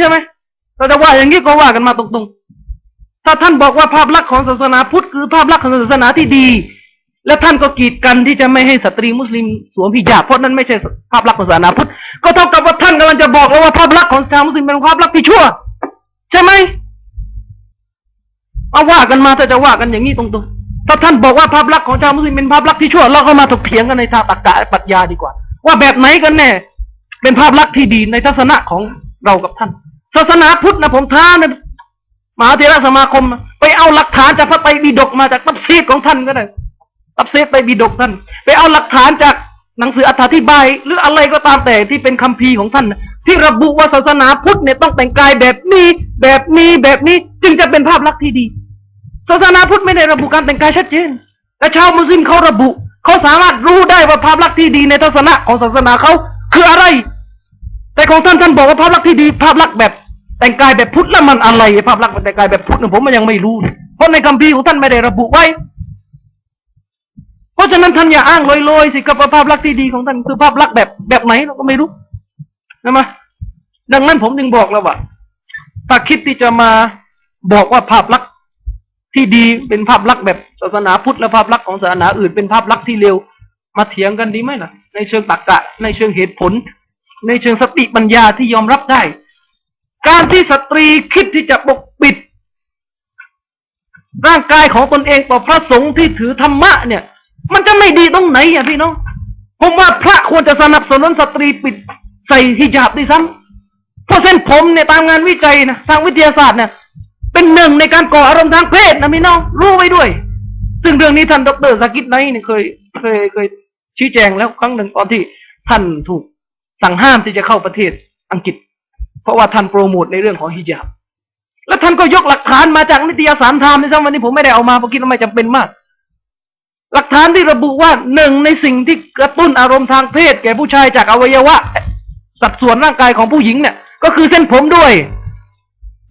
ใช่ไหมเราจะว่าอย่างนี้ก็ว่ากันมาตรงๆ ถ้าท่านบอกว่าภาพลักษณ์ของศาสนาพุทธคือภาพลักษณ์ของศาสนาที่ดี และท่านก็กีดกันที่จะไม่ให้สตรีมุสลิมสวมฮิญาบเพราะนั้นไม่ใช่ภาพลักษณ์ของศาสนาพุทธ ก็เท่ากับว่าท่านกำลังจะบอกแล้วว่าภาพลักษณ์ของชาวมุสลิมเป็นภาพลักษณ์ที่ชั่ว ใช่ไหมเอาว่ากันมาถ้าจะว่ากันอย่างนี้ตรงๆ ถ้าท่านบอกว่าภาพลักษณ์ของชาวมุสลิมเป็นภาพลักษณ์ที่ชั่ว เราก็มาถกเถียงกันในทางตรรกะปรัชญาดีกว่า ว่าแบบไหนกันแน่เป็นภาพลักษณ์ที่ดีในทัศนะของ เรากับท่าน ศาสนาพุทธนะผมท้านะมหาเถรสมาคม ไปเอาหลักฐานจากพระไตรปิฎกมาจากตัฟซีรของท่านก็ได้ตัฟซีรไตรปิฎกท่าน ไปเอาหลักฐานจากหนังสืออธิบาย หรืออะไรก็ตามแต่ที่เป็นคัมภีร์ของท่าน ที่ระบุว่าศาสนาพุทธเนี่ยต้องแต่งกายแบบนี้แบบนี้แบบนี้จึงจะเป็นภาพลักษณ์ที่ดี ศาสนาพุทธไม่ได้ระบุการแต่งกายชัดเจนแต่ชาวมุสลิมเขาระบุ เขาสามารถรู้ได้ว่าภาพลักษณ์ที่ดีในทัศนะของศาสนาเขาคืออะไร แต่ของท่านท่านบอกว่าภาพลักษณ์ที่ดีภาพลักษณ์แบบแต่งกายแบบพุทธแล้วมันอะไรภาพลักษณ์แต่งกายแบบพุทธเนี่ยผมมันยังไม่รู้ เพราะในคัมภีร์ของท่านไม่ได้ระบุไว้ เพราะฉะนั้นท่านอย่าอ้างลอยๆสิกับว่าภาพลักษณ์ที่ดีของท่านคือภาพลักษณ์แบบแบบไหนเราก็ไม่รู้ใช่ไหมดังนั้นผมจึงบอกแล้วว่าถ้าคิดที่จะมาบอกว่าภาพลักษณ์ที่ดีเป็นภาพลักษณ์แบบศาสนาพุทธและภาพลักษณ์ของศาสนาอื่นเป็นภาพลักษณ์ที่เลวมาเถียงกันดีไหมล่ะ ในเชิงตรรกะ ในเชิงเหตุผล ในเชิงสติปัญญาที่ยอมรับได้ การที่สตรีคิดที่จะปกปิด ร่างกายของตนเองต่อพระสงฆ์ที่ถือธรรมะเนี่ย มันจะไม่ดีตรงไหนอะพี่น้องผมว่าพระควรจะสนับสนุนสตรีปิดใส่ฮิญาบด้วยซ้ำเพราะเส้นผมเนี่ยตามงานวิจัยนะทางวิทยาศาสตร์เนี่ย เป็นหนึ่งในการก่ออารมณ์ทางเพศนะพี่น้องรู้ไว้ด้วย ซึ่งเรื่องนี้ท่านดรสากิตไนท์เนี่ยเคยเคยเคยชี้แจงแล้วครั้งหนึ่งตอนที่ท่านถูก สั่งห้ามที่จะเข้าประเทศอังกฤษ เพราะว่าท่านโปรโมทในเรื่องของฮิญาบ แล้วท่านก็ยกหลักฐานมาจากนิตยสารไทม์ในซ้ำวันนี้ผมไม่ได้เอามาเพราะคิดว่าไม่จำเป็นมาก หลักฐานที่ระบุว่าหนึ่งในสิ่งที่กระตุ้นอารมณ์ทางเพศ แก่ผู้ชายจากอวัยวะ สัดส่วนร่างกายของผู้หญิงเนี่ย ก็คือเส้นผมด้วย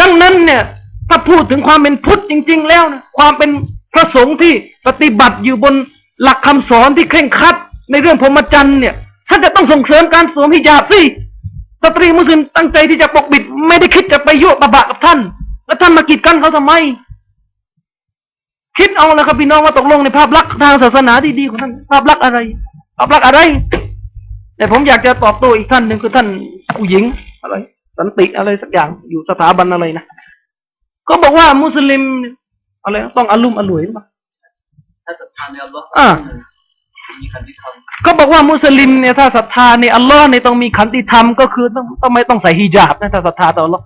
ดังนั้นเนี่ย ถ้าพูดถึงความเป็นพุทธจริง ๆ แล้วนะความเป็นพระสงฆ์ที่ปฏิบัติอยู่บนหลักคำสอนที่เคร่งครัดในเรื่องพรหมจรรย์เนี่ย ท่านจะต้องส่งเสริมการสวมฮิญาบสิสตรีมุสลิมตั้งใจที่จะปกปิด ไม่ได้คิดจะไปยั่วตะบะกับท่าน แล้วท่านมากีดกันเขาทำไม คิดเอาแล้วครับพี่น้องว่าตกลงในภาพลักษณ์ทางศาสนาที่ดีของท่านภาพลักษณ์อะไร ภาพลักษณ์อะไร แต่ผมอยากจะตอบโต้อีกท่านหนึ่งคือท่านผู้หญิงอะไร สันติอะไรสักอย่างอยู่สถาบันอะไรนะก็บอกว่ามุสลิมอะไรนะต้องอารุมอร่วยหรือเปล่าถ้าศรัทธาในอัลลอฮ์อ่ามีขันติธรรม ก็บอกว่ามุสลิมเนี่ยถ้าศรัทธาในอัลลอฮ์เนี่ยต้องมีขันติธรรมก็คือต้องต้องไม่ต้องใส่ฮิญาบนะถ้าศรัทธาต่ออัลลอฮ์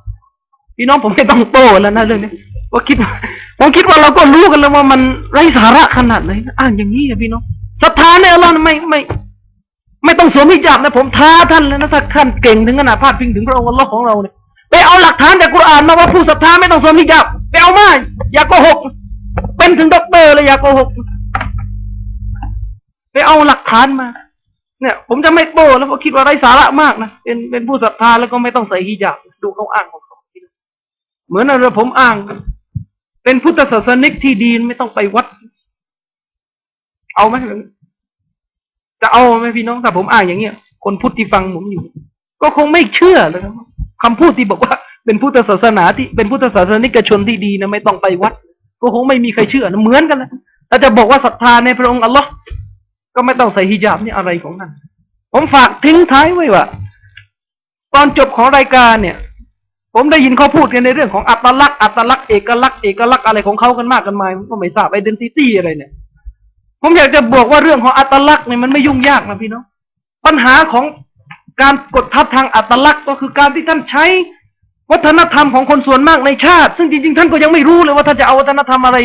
พี่น้องผมไม่ต้องโต้แล้วนะเรื่องนี้ว่าคิดผมคิดว่าเราก็รู้กันแล้วว่ามันไร้สาระขนาดไหนอ่านอย่างนี้อะพี่น้องศรัทธาในอัลลอฮ์ไม่ไม่ ไม่ต้องสวมฮิญาบนะผมท้าท่านเลยนะถ้าท่านเก่งถึงขนาดพาดพิงถึงพระองค์อัลลอฮ์ของเราเนี่ยไปเอาหลักฐานจากกุรอานมาว่าผู้ศรัทธาไม่ต้องสวมฮิญาบไปเอามาอย่าโกหก เป็นถึงด็อกเตอร์เลยอย่าโกหก เอาหลักฐานมา เนี่ย ผมจะไม่โป้แล้วก็คิดว่าไร้สาระมากนะเป็นเป็นผู้ศรัทธาแล้วก็ไม่ต้องใส่ฮิญาบดูเขาอ้างของเขาเหมือนอะไรผมอ้าง เป็นพุทธศาสนิกที่ดีไม่ต้องไปวัด เอาไหมจะเอาไหมพี่น้องถ้าผมอ้างอย่างเงี้ยคนพุทธที่ฟังผมอยู่ ก็คงไม่เชื่อเลยครับคำพูดที่บอกว่า เป็นพุทธศาสนาที่เป็นพุทธศาสนิกชนที่ดีนะไม่ต้องไปวัด ก็คงไม่มีใครเชื่อนะเหมือนกันนะถ้าจะบอกว่าศรัทธาในพระองค์อัลลอฮ์ ก็ไม่ต้องใส่ฮิญาบนี่อะไรของนั่นผมฝากทิ้งท้ายไว้ว่าตอนจบของรายการเนี่ย ผมได้ยินเขาพูดกันในเรื่องของอัตลักษณ์อัตลักษณ์เอกลักษณ์เอกลักษณ์อะไรของเขากันมากกันมายผมก็ไม่ทราบไอเดนติตี้อะไรเนี่ย ผมอยากจะบอกว่าเรื่องของอัตลักษณ์เนี่ยมันไม่ยุ่งยากนะพี่น้องปัญหาของการกดทับทางอัตลักษณ์ก็คือการที่ท่านใช้ วัฒนธรรมของคนส่วนมากในชาติ ซึ่งจริงๆ ท่านก็ยังไม่รู้เลยว่าท่านจะเอาวัฒนธรรมอะไร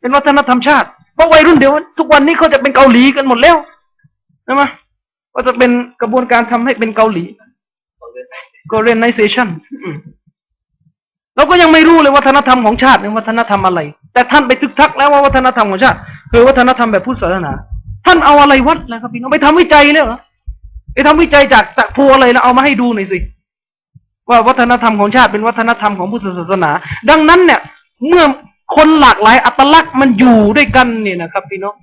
เป็นวัฒนธรรมชาติ ราะวัยรุ่นเดี๋ยว ทุกวันนี้เขาจะเป็นเกาหลีกันหมดแล้วใช่ไหมก็จะเป็นกระบวนการทำให้เป็นเกาหลีก็เรียนไนเซชันเราก็ยังไม่รู้เลยวัฒนธรรมของชาติเป็นวัฒนธรรมอะไร แต่ท่านไปทึกทักแล้วว่าวัฒนธรรมของชาติคือวัฒนธรรมแบบพุทธศาสนา ท่านเอาอะไรวัดนะครับพี่น้องไปทำวิจัยเลยเหรอไปทำวิจัยจากจากภูอะไรแล้วเอามาให้ดูหน่อยสิว่าวัฒนธรรมของชาติเป็นวัฒนธรรมของพุทธศาสนา ดังนั้นเนี่ย เมื่อ คนหลากหลายอัตลักษณ์มันอยู่ด้วยกันเนี่ยนะครับพี่น้อง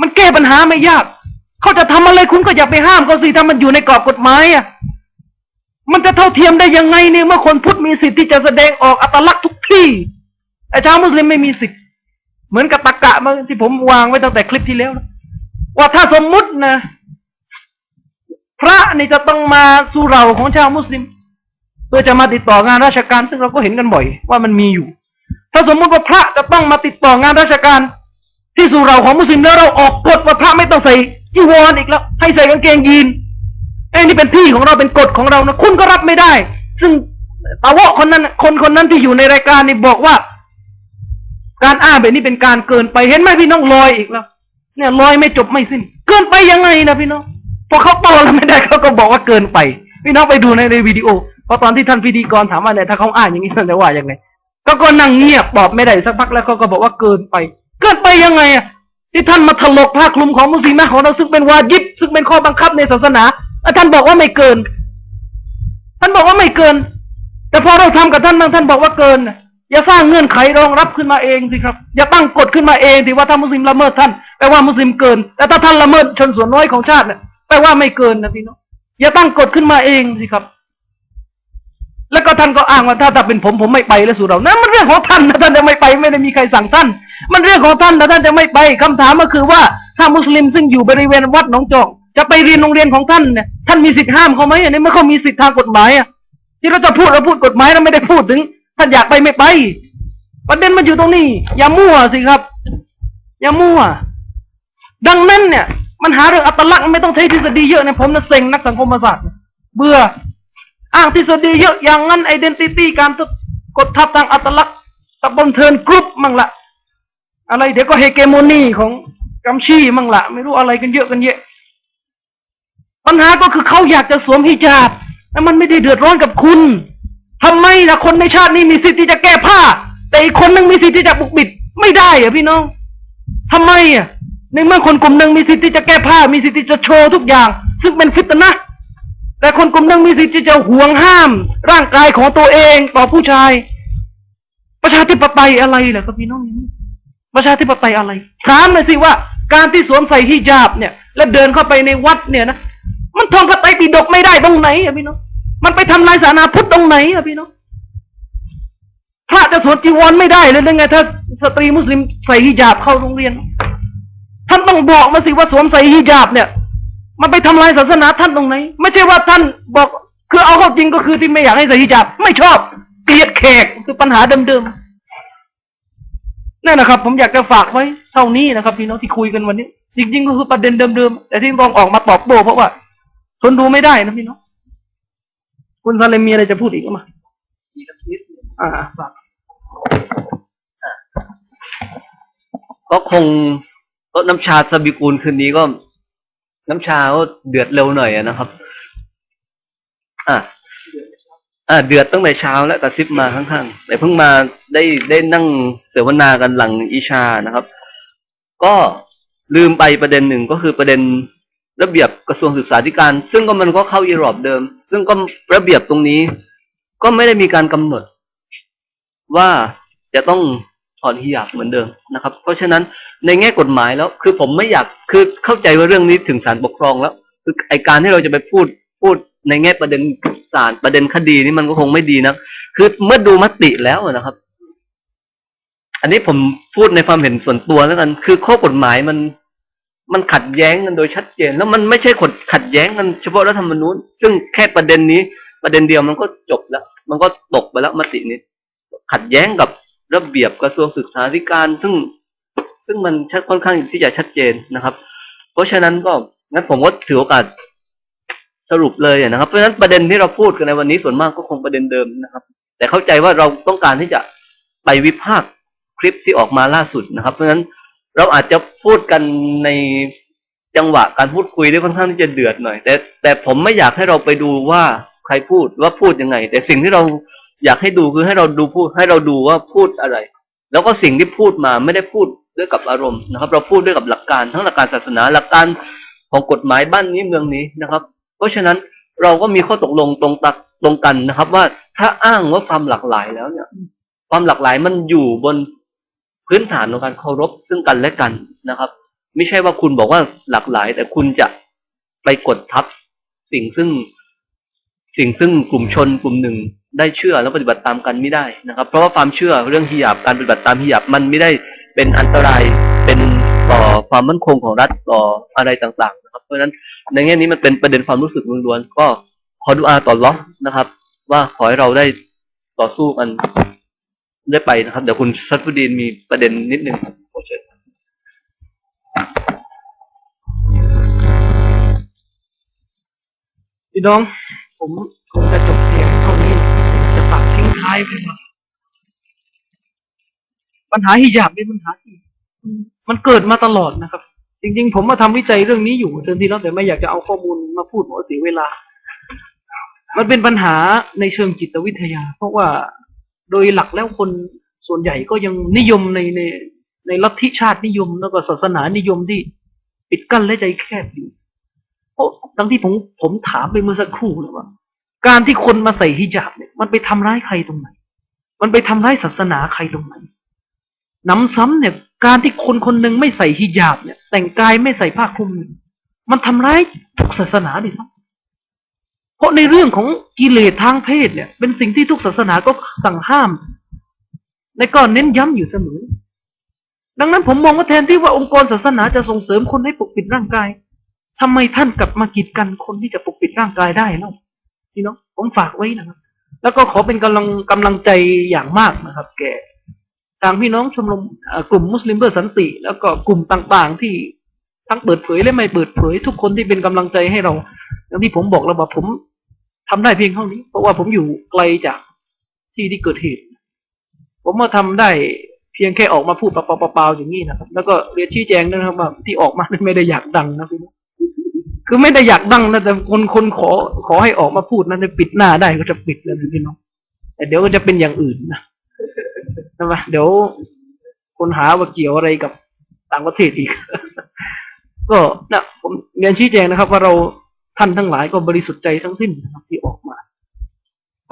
มันแก้ปัญหาไม่ยาก เขาจะทำอะไรคุณก็อย่าไปห้ามเขาสิถ้ามันอยู่ในกรอบกฎหมายอะมันจะเท่าเทียมได้ยังไงเนี่ยเมื่อคนพุทธมีสิทธิ์ที่จะแสดงออกอัตลักษณ์ทุกที่ไอ้ชาวมุสลิมไม่มีสิทธิ์เหมือนกับตะกะมาที่ผมวางไว้ตั้งแต่คลิปที่แล้วนะว่าถ้าสมมุตินะ พระนี่จะต้องมาสู่เราของชาวมุสลิมเพื่อจะมาติดต่องานราชการ ซึ่งเราก็เห็นกันบ่อย ว่ามันมีอยู่ ถ้าสมมุติว่าพระจะต้องมาติดต่องานราชการ ที่สู่เราของมุสลิมแล้วเราออกกฎว่าพระไม่ต้องใส่จีวรอีกแล้ว ให้ใส่กางเกงยีนไอ้นี่เป็นที่ของเราเป็นกฎของเรานะคุณก็รับไม่ได้ ซึ่งตาวะคนนั้น คนคนนั้นที่อยู่ในรายการนี่บอกว่า การอ้างแบบนี้เป็นการเกินไปเห็นไหมพี่น้องลอยอีกแล้วเนี่ยลอยไม่จบไม่สิ้น เกินไปยังไงนะพี่น้องพอเขาโตแล้วไม่ได้เขาก็บอกว่าเกินไป พี่น้องไปดูในในวิดีโอเพราะตอนที่ท่านพิธีกรถามว่าเนี่ยถ้าเขาอ้างอย่างนี้ท่านจะว่ายังไง ก็ก็นั่งเงียบตอบไม่ได้สักพักแล้วเขาก็บอกว่าเกินไป เกินไปยังไงอะที่ท่านมาถลกผ้าคลุมของมุสลิมของเราซึ่งเป็นวาญิบซึ่งเป็นข้อบังคับในศาสนาท่านบอกว่าไม่เกิน ท่านบอกว่าไม่เกิน แต่พอเราทำกับท่านบางท่านบอกว่าเกินน่ะอย่าสร้างเงื่อนไขรองรับขึ้นมาเองสิครับ อย่าตั้งกฎขึ้นมาเองสิว่าถ้ามุสลิมละเมิดท่านแปลว่ามุสลิมเกิน แต่ถ้าท่านละเมิดชนส่วนน้อยของชาติเนี่ยแปลว่าไม่เกินนะพี่น้องอย่าตั้งกฎขึ้นมาเองสิครับ แล้วก็ท่านก็อ้างว่าถ้าถ้าเป็นผมผมไม่ไปแล้วสู่เรานั่นมันเรื่องของท่านนะท่านจะไม่ไปไม่ได้มีใครสั่งท่าน มันเรื่องของท่านนะท่านจะไม่ไปคำถามก็คือว่าถ้ามุสลิมซึ่งอยู่บริเวณวัดหนองจอกจะไปเรียนโรงเรียนของท่านเนี่ยท่านมีสิทธิ์ห้ามเขาไหมอันนี้มื่เขามีสิทธิ์ทางกฎหมายอะที่เราจะพูดเราพูดกฎหมายเราไม่ได้พูดถึง ท่านอยากไปไม่ไปประเด็นมันอยู่ตรงนี้ อย่ามั่วสิครับ อย่ามั่ว ดังนั้นเนี่ย มันหาเรื่องอัตลักษณ์ไม่ต้องใช้ทฤษฎีเยอะเนี่ยผมนะเซ็งนักสังคมศาสตร์เบื่อ อ้างทฤษฎีเยอะอย่างนั้นไอดีนิตี้การกดทับทางอัตลักษณ์ตับนเทินกรุ๊ปมั่งละอะไรเดี๋ยวก็เฮเกโมนีของกัมชีมั่งละไม่รู้อะไรกันเยอะกันเยอะปัญหาก็คือเขาอยากจะสวมฮิญาบแต่มันไม่ได้เดือดร้อนกับคุณทำไมล่ะคนในชาตินี้มีสิทธิ์ที่จะแก้ผ้า แต่อีกคนนึงมีสิทธิ์ที่จะปกปิด ไม่ได้อะพี่น้องทำไมอะในเมื่อคนกลุ่มหนึ่งมีสิทธิ์ที่จะแก้ผ้า มีสิทธิ์ที่จะโชว์ทุกอย่าง ซึ่งเป็นฟิตนะ แต่คนกลุ่มนึ่งมีสิทธิ์ที่จะห่วงห้าม ร่างกายของตัวเองต่อผู้ชาย ประชาธิปไตยอะไรล่ะครับพี่น้องประชาธิปไตยอะไรถามเลยสิว่า การที่สวมใส่ฮิญาบเนี่ย แล้วเดินเข้าไปในวัดเนี่ยนะมันท่องพระไตรปิฎกไม่ได้ตรงไหนอะพี่น้องมันไปทำลายศาสนาพุทธตรงไหนอะพี่น้องพระจะสวมจีวรไม่ได้เลยหรือไงถ้าสตรีมุสลิมใส่ฮิญาบเข้าโรงเรียนท่านต้องบอกมาสิว่าสวมใส่ฮิญาบเนี่ย มันไปทำลายศาสนาท่านตรงไหน ไม่ใช่ว่าท่านบอกคือเอาเข้าจริงก็คือที่ไม่อยากให้ใส่ฮิญาบ ไม่ชอบเกลียดแขกคือปัญหาเดิมๆนั่นนะครับ ผมอยากจะฝากไว้เท่านี้นะครับพี่น้องที่คุยกันวันนี้ จริงๆก็คือประเด็นเดิมๆแต่ที่ต้องออกมาตอบโต้เพราะว่าทนดูไม่ได้นะพี่น้องคุณซาเลมีอะไรจะพูดอีกไหมมีกระนิดหนึ่งอ่าฝากก็คงก็น้ำชาซาบิกูลคืนนี้ก็ น้ำชาเดือดเร็วหน่อยนะครับ อะอ่าเดือดตั้งแต่เช้าแล้วกระซิบมาข้างๆแต่เพิ่งมาได้ได้นั่งเสวนากันหลังอิชานะครับ ก็ลืมไปประเด็นหนึ่งก็คือประเด็นระเบียบกระทรวงศึกษาธิการ ซึ่งก็มันก็เข้าอีรอบเดิม ซึ่งก็ระเบียบตรงนี้ ก็ไม่ได้มีการกำหนด ว่าจะต้อง ถอนฮิญาบเหมือนเดิมนะครับ เพราะฉะนั้นในแง่กฎหมายแล้ว คือผมไม่อยากคือเข้าใจว่าเรื่องนี้ถึงศาลปกครองแล้ว คือไอการที่เราจะไปพูดพูดในแง่ประเด็นศาลประเด็นคดีนี่มันก็คงไม่ดีนะคือเมื่อดูมติแล้วนะครับ อันนี้ผมพูดในความเห็นส่วนตัวแล้วกัน คือข้อกฎหมายมันมันขัดแย้งกันโดยชัดเจน แล้วมันไม่ใช่ขดขัดแย้งกันเฉพาะรัฐธรรมนูญซึ่งแค่ประเด็นนี้ ประเด็นเดียวมันก็จบแล้ว มันก็ตกไปแล้วมตินี้ ขัดแย้งกับ ระเบียบกระทรวงศึกษาธิการ ซึ่งซึ่งมันชัดค่อนข้างที่จะชัดเจนนะครับ เพราะฉะนั้นก็งั้นผมก็ถือโอกาสสรุปเลยนะครับ เพราะฉะนั้นประเด็นที่เราพูดกันในวันนี้ส่วนมากก็คงประเด็นเดิมนะครับ แต่เข้าใจว่าเราต้องการที่จะไปวิพากษ์คลิปที่ออกมาล่าสุดนะครับ เพราะฉะนั้นเราอาจจะพูดกันในจังหวะการพูดคุยได้ค่อนข้างที่จะเดือดหน่อย แต่แต่ผมไม่อยากให้เราไปดูว่าใครพูดว่าพูดยังไง แต่สิ่งที่เรา อยากให้ดูคือให้เราดูพูดให้เราดูว่าพูดอะไร แล้วก็สิ่งที่พูดมาไม่ได้พูดด้วยกับอารมณ์นะครับ เราพูดด้วยกับหลักการทั้งหลักการศาสนาหลักการของกฎหมายบ้านนี้เมืองนี้นะครับ เพราะฉะนั้นเราก็มีข้อตกลงตรงตักตรงกันนะครับ ว่าถ้าอ้างว่าความหลากหลายแล้วเนี่ย ความหลากหลายมันอยู่บนพื้นฐานของการเคารพซึ่งกันและกันนะครับ ไม่ใช่ว่าคุณบอกว่าหลากหลาย แต่คุณจะไปกดทับสิ่งซึ่ง สิ่งซึ่งกลุ่มชนกลุ่มหนึ่ง ได้เชื่อแล้วปฏิบัติตามกันไม่ได้นะครับ เพราะว่าความเชื่อเรื่องฮิญาบการปฏิบัติตามฮิญาบมันไม่ได้เป็นอันตรายเป็นต่อความมั่นคงของรัฐต่ออะไรต่างๆ นะครับ เพราะฉะนั้นในแง่นี้มันเป็นประเด็นความรู้สึกล้วนๆก็ขอดุอาต่อลเลาะห์นะครับ ว่าขอให้เราได้ต่อสู้กันได้ไปนะครับ เดี๋ยวคุณซัตฟุดีนมีประเด็นนิดนึงขอเชิญคพี่น้องผมคงจะจบเพียงากทิ้งท้ายไปว่าปัญหาฮิญาบเป็นปัญหาที่มันเกิดมาตลอดนะครับ จริง ๆ ผมมาทำวิจัยเรื่องนี้อยู่เดิมที่แล้วแต่ไม่อยากจะเอาข้อมูลมาพูดหมดเสียเวลา มันเป็นปัญหาในเชิงจิตวิทยา เพราะว่าโดยหลักแล้วคนส่วนใหญ่ก็ยังนิยมในในในลัทธิชาตินิยมแล้วก็ศาสนานิยมที่ปิดกั้นและใจแคบอยู่เพราะทั้งที่ผมผมถามไปเมื่อสักครู่เลยว่า การที่คนมาใส่ฮิญาบเนี่ย มันไปทำร้ายใครตรงไหน มันไปทำร้ายศาสนาใครตรงไหนหน้ำซ้ำเนี่ย การที่คนคนหนึ่งไม่ใส่ฮิญาบเนี่ย แต่งกายไม่ใส่ผ้าคลุม มันทำร้ายทุกศาสนาดิครับเพราะในเรื่องของกิเลสทางเพศเนี่ย เป็นสิ่งที่ทุกศาสนาก็สั่งห้ามและก็เน้นย้ำอยู่เสมอ ดังนั้นผมมองว่าแทนที่ว่าองค์กรศาสนาจะส่งเสริมคนให้ปกปิดร่างกายทำไมท่านกลับมากีดกันคนที่จะปกปิดร่างกายได้เล่าพี่น้องผมฝากไว้นะครับ แล้วก็ขอเป็นกำลังกำลังใจอย่างมากนะครับ แก่ทางพี่น้องชมรมกลุ่มมุสลิมเพื่อสันติ แล้วก็กลุ่มต่างๆที่ทั้งเปิดเผยและไม่เปิดเผย ทุกคนที่เป็นกำลังใจให้เรา อย่างที่ผมบอกแล้วว่าผมทำได้เพียงเท่านี้ เพราะว่าผมอยู่ไกลจากที่ที่เกิดเหตุ ผมมาทำได้เพียงแค่ออกมาพูดเปล่าๆอย่างนี้นะครับ แล้วก็เรียนชี้แจงด้วยนะครับว่าที่ออกมาไม่ได้อยากดังนะพี่น้อง คือไม่ได้อยากดังนะแต่คนคนขอขอให้ออกมาพูดนะจะปิดหน้าได้ก็จะปิดเลยพี่น้องแต่เดี๋ยวก็จะเป็นอย่างอื่นนะใช่ไหมเดี๋ยวคนหาว่าเกี่ยวอะไรกับต่างประเทศอีก ก็นะผมเรียนชี้แจงนะครับ ว่าเราท่านทั้งหลายก็บริสุทธิ์ใจทั้งสิ้นนะครับที่ออกมา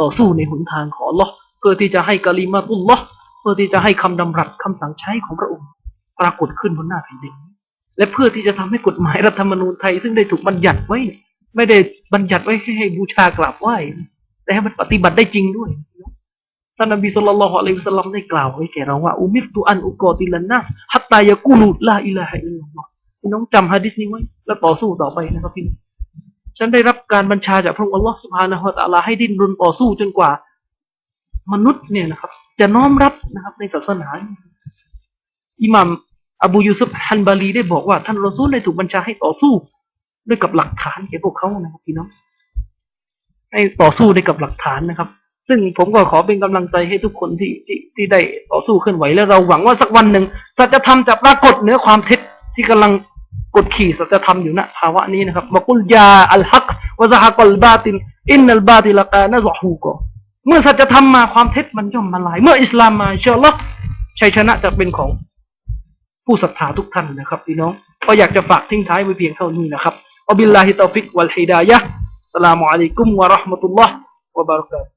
ต่อสู้ในหนทางของลอเพื่อที่จะให้กาลิมาตุลลอเพื่อที่จะให้คำดำรัสคำสั่งใช้ของพระองค์ ปรากฏขึ้นบนหน้าแผ่นดิน และเพื่อที่จะทำให้กฎหมายรัฐธรรมนูญไทยซึ่งได้ถูกบัญญัติไว้ ไม่ได้บัญญัติไว้ให้บูชากราบไหว้แต่ให้มันปฏิบัติได้จริงด้วยท่านนบีสุลต่านละฮ์อะลัยฮิสลลัมได้กล่าวไว้แก่เราว่าอุมิรตุอันอุกอติลันนัสฮัตตายะกูลูลาอิลาฮะอิลลัลลอฮ์พี่น้องจำฮะดิษนี้ไว้ แล้วต่อสู้ต่อไปนะครับพี่น้องฉันได้รับการบัญชาจากพระองค์อัลลอฮ์สุบฮานะฮะตะอาลาให้ดิ้นรนต่อสู้จนกว่า มนุษย์เนี่ยนะครับ จะน้อมรับนะครับ ในศาสนาอิหมัม อบูยูซุฟฮันบาลีได้บอกว่าท่านรอซูลได้ถูกบัญชาให้ต่อสู้ด้วยกับหลักฐานแก่พวกเขานะครับพี่น้องให้ต่อสู้ด้วยกับหลักฐานนะครับ ซึ่งผมก็ขอเป็นกำลังใจให้ทุกคนที่ที่ที่ได้ต่อสู้เคลื่อนไหวและเราหวังว่าสักวันหนึ่งสัจธรรมจะปรากฏเหนือความเท็จที่กำลังกดขี่สัจธรรมอยู่ณภาวะนี้นะครับมากุลยาอัลฮักวะซะฮะกัลบาตินอินนัลบาติลกานะซะฮูกอเมื่อสัจธรรมมาความเท็จมันย่อมมาลาย เมื่ออิสลามมาอินชาอัลลอฮ์ชัยชนะจะเป็นของ ผู้ศรัทธาทุกท่านนะครับพี่น้องก็อยากจะฝากทิ้งท้ายไว้เพียงเท่านี้นะครับอับิลลาฮิตอฟิกวัลฮิดายะสลามุอะลัยกุมวะเราะห์มะตุลลอฮ์วะบารากาตุ